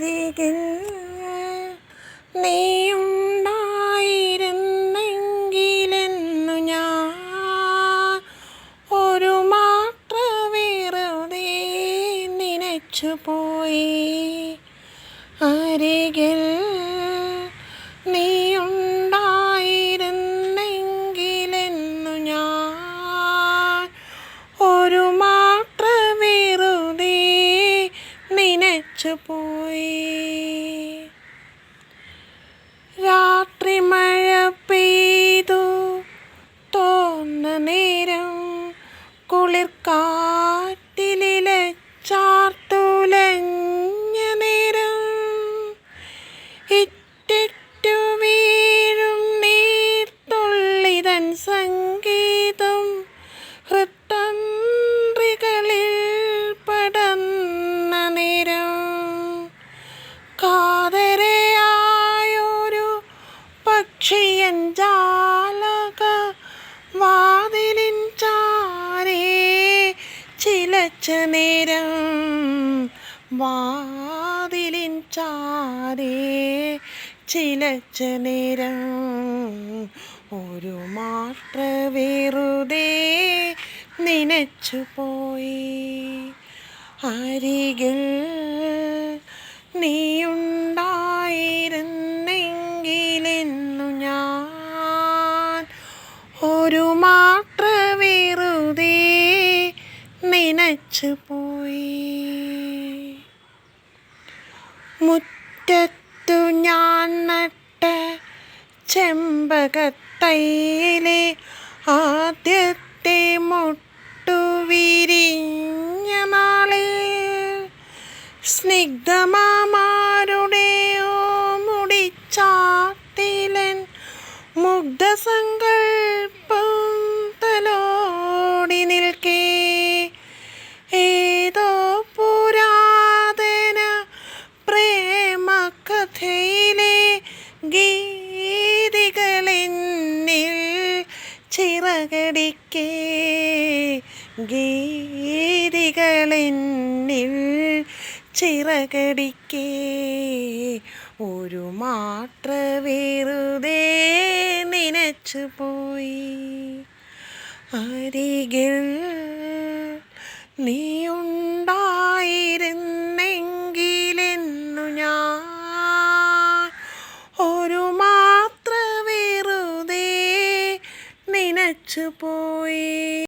അരികിൽ നീയുണ്ടായിരുന്നെങ്കിലെന്നു ഞാൻ ഒരു മാത്ര വെറുതെ നനച്ചു പോയി. അരികിൽ നീയുണ്ടായിരുന്നെങ്കിലെന്നു ഞാൻ ഒരു മാത്ര വെറുതെ നനച്ചു പോയി പക്ഷിയൻ ജാലക വാതിലിൻ ചാരേ ചിലച്ച നേരം വാതിലിൻ ചാരേ ചിലച്ച നേരം ഒരു മാത്ര വെറുതെ നനച്ചു പോയി അരികിൽ നീയുണ്ടായിരുന്നെങ്കിലെന്നു ഒരു മാത്ര വെറുതെ നനച്ചു പോയി. മുറ്റത്തു ഞാൻ നട്ട ചെമ്പകത്തൈയിലെ ആദ്യത്തെ മുട്ടു വിരിഞ്ഞ നാളിൽ സ്നിഗ്ധമാരുടെയോ മുടിച്ചാത്തിലൻ മുഗ്ധസങ്കൽപ്പം ഗീതികളെന്നിൽ ചിറകടിക്കേ. ഗീതികളെന്നിൽ ചിറകടിക്കേ. ഒരു മാത്ര വെറുതെ നനച്ചു പോയി. അരികിൽ നീയുണ്ടായിരുന്നെങ്കിലെന്നു മാത്ര വെറുതെ നനച്ചു പോയി